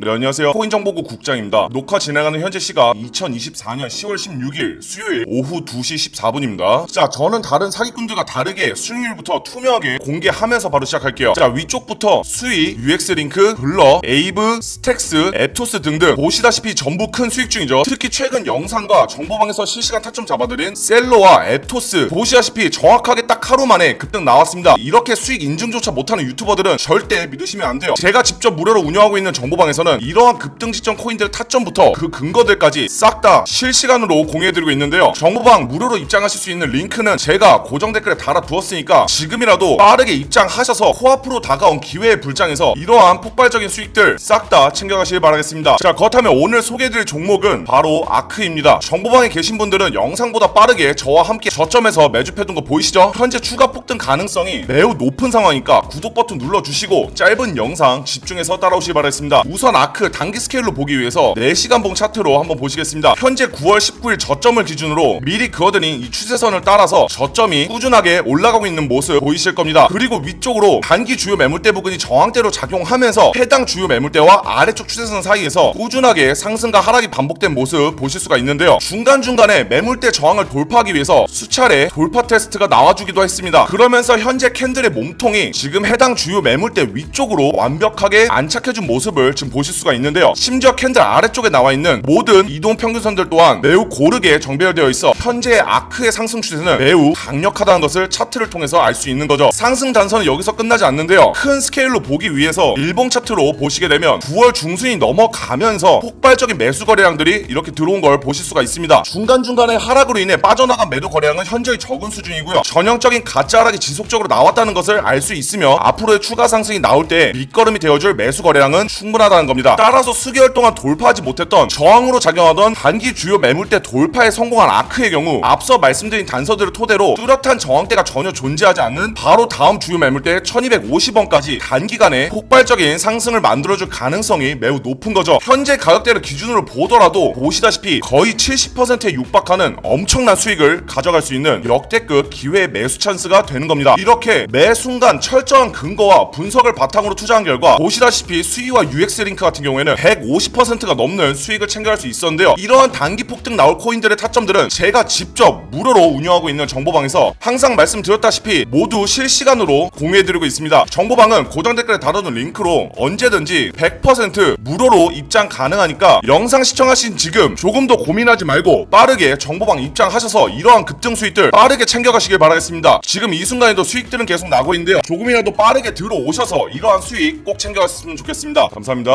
네, 안녕하세요. 코인정보국 국장입니다. 녹화 진행하는 현재 시각 2024년 10월 16일 수요일 오후 2시 14분입니다. 자, 저는 다른 사기꾼들과 다르게 수익률부터 투명하게 공개하면서 바로 시작할게요. 자, 위쪽부터 수익, UX링크, 블러, 에이브, 스택스, 앱토스 등등 보시다시피 전부 큰 수익 중이죠. 특히 최근 영상과 정보방에서 실시간 타점 잡아드린 셀러와 앱토스 보시다시피 정확하게 딱 하루 만에 급등 나왔습니다. 이렇게 수익 인증조차 못하는 유튜버들은 절대 믿으시면 안 돼요. 제가 직접 무료로 운영하고 있는 정보방에서는 이러한 급등 시점 코인들의 타점부터 그 근거들까지 싹 다 실시간으로 공유해드리고 있는데요. 정보방 무료로 입장하실 수 있는 링크는 제가 고정 댓글에 달아두었으니까 지금이라도 빠르게 입장하셔서 코앞으로 다가온 기회의 불장에서 이러한 폭발적인 수익들 싹 다 챙겨가시길 바라겠습니다. 자 그렇다면 오늘 소개해드릴 종목은 바로 아크입니다. 정보방에 계신 분들은 영상보다 빠르게 저와 함께 저점에서 매집해둔 거 보이시죠? 현재 추가 폭등 가능성이 매우 높은 상황이니까 구독 버튼 눌러주시고 짧은 영상 집중해서 따라오시기 바라겠습니다. 우선 아크 단기 스케일로 보기 위해서 4시간 봉 차트로 한번 보시겠습니다. 현재 9월 19일 저점을 기준으로 미리 그어드린 이 추세선을 따라서 저점이 꾸준하게 올라가고 있는 모습 보이실 겁니다. 그리고 위쪽으로 단기 주요 매물대 부근이 저항대로 작용하면서 해당 주요 매물대와 아래쪽 추세선 사이에서 꾸준하게 상승과 하락이 반복된 모습 보실 수가 있는데요. 중간중간에 매물대 저항을 돌파하기 위해서 수차례 돌파 테스트가 나와주기도 했습니다. 그러면서 현재 캔들의 몸통이 지금 해당 주요 매물대 위쪽으로 완벽하게 안착해준 모습을 지금 보실 수가 있는데요. 심지어 캔들 아래쪽에 나와 있는 모든 이동 평균선들 또한 매우 고르게 정배열되어 있어 현재 아크의 상승 추세는 매우 강력하다는 것을 차트를 통해서 알 수 있는 거죠. 상승 단선은 여기서 끝나지 않는데요. 큰 스케일로 보기 위해서 일봉 차트로 보시게 되면 9월 중순이 넘어가면서 폭발적인 매수 거래량들이 이렇게 들어온 걸 보실 수가 있습니다. 중간중간에 하락으로 인해 빠져나간 매도 거래량은 현저히 적은 수준이고요. 전형적인 가짜 하락이 지속적으로 나왔다는 것을 알 수 있으며 앞으로의 추가 상승이 나올 때 밑거름이 되어줄 매수 거래량은 충분하다는 겁니다. 따라서 수개월 동안 돌파하지 못했던 저항으로 작용하던 단기 주요 매물대 돌파에 성공한 아크의 경우 앞서 말씀드린 단서들을 토대로 뚜렷한 저항대가 전혀 존재하지 않는 바로 다음 주요 매물대 1250원까지 단기간에 폭발적인 상승을 만들어줄 가능성이 매우 높은 거죠. 현재 가격대를 기준으로 보더라도 보시다시피 거의 70%에 육박하는 엄청난 수익을 가져갈 수 있는 역대급 기회의 매수 찬스가 되는 겁니다. 이렇게 매 순간 철저한 근거와 분석을 바탕으로 투자한 결과 보시다시피 수위와 UX 링크 같은 경우에는 150%가 넘는 수익을 챙겨갈 수 있었는데요. 이러한 단기 폭등 나올 코인들의 타점들은 제가 직접 무료로 운영하고 있는 정보방에서 항상 말씀드렸다시피 모두 실시간으로 공유해드리고 있습니다. 정보방은 고정 댓글에 달아둔 링크로 언제든지 100% 무료로 입장 가능하니까 영상 시청하신 지금 조금 더 고민하지 말고 빠르게 정보방 입장하셔서 이러한 급등 수익들 빠르게 챙겨가시길 바라겠습니다. 지금 이 순간에도 수익들은 계속 나고 있는데요. 조금이라도 빠르게 들어오셔서 이러한 수익 꼭 챙겨갔으면 좋겠습니다. 감사합니다.